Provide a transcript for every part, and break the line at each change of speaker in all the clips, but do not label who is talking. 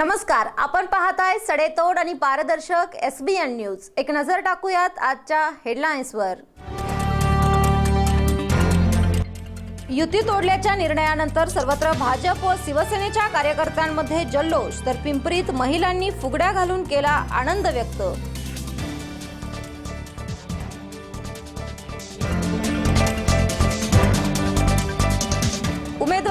नमस्कार आपण पाहताय सडेतोड आणि पारदर्शक एस बी एन न्यूज. एक नजर टाकूयात आजच्या हेडलाईन्सवर. युती तोडल्याच्या निर्णयानंतर सर्वत्र भाजप व शिवसेनेच्या कार्यकर्त्यांमध्ये जल्लोष तर पिंपरीत महिलांनी फुगड्या घालून केला आनंद व्यक्त.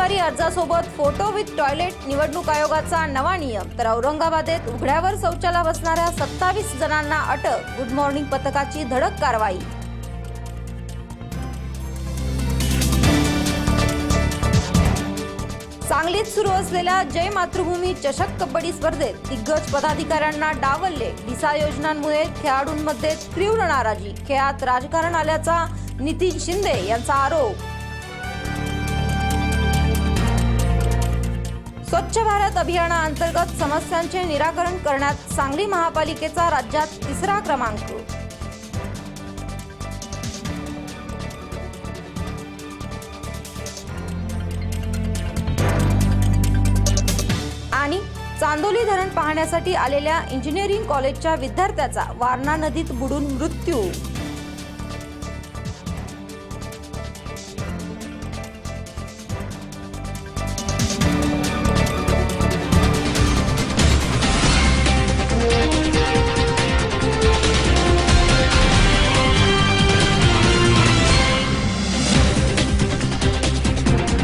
उमेदवारी अर्जासोबत फोटो विथ टॉयलेट निवडणूक आयोगाचा नवा नियम. तर औरंगाबादेत उघड्यावर शौचाला बसणाऱ्या सत्तावीस जणांना अटक. गुड मॉर्निंग पथकाची धडक कारवाई. सांगलीत सुरू असलेल्या जय मातृभूमी चषक कबड्डी स्पर्धेत दिग्गज पदाधिकाऱ्यांना डावलले. दिशा योजनांमुळे खेळाडूंमध्ये तीव्र नाराजी. खेळात राजकारण आल्याचा नितीन शिंदे यांचा आरोप. स्वच्छ भारत अभियानाअंतर्गत समस्यांचे निराकरण करण्यात सांगली महापालिकेचा राज्यात तिसरा क्रमांक. आणि चांदोली धरण पाहण्यासाठी आलेल्या इंजिनिअरिंग कॉलेजच्या विद्यार्थ्याचा वारणा नदीत बुडून मृत्यू.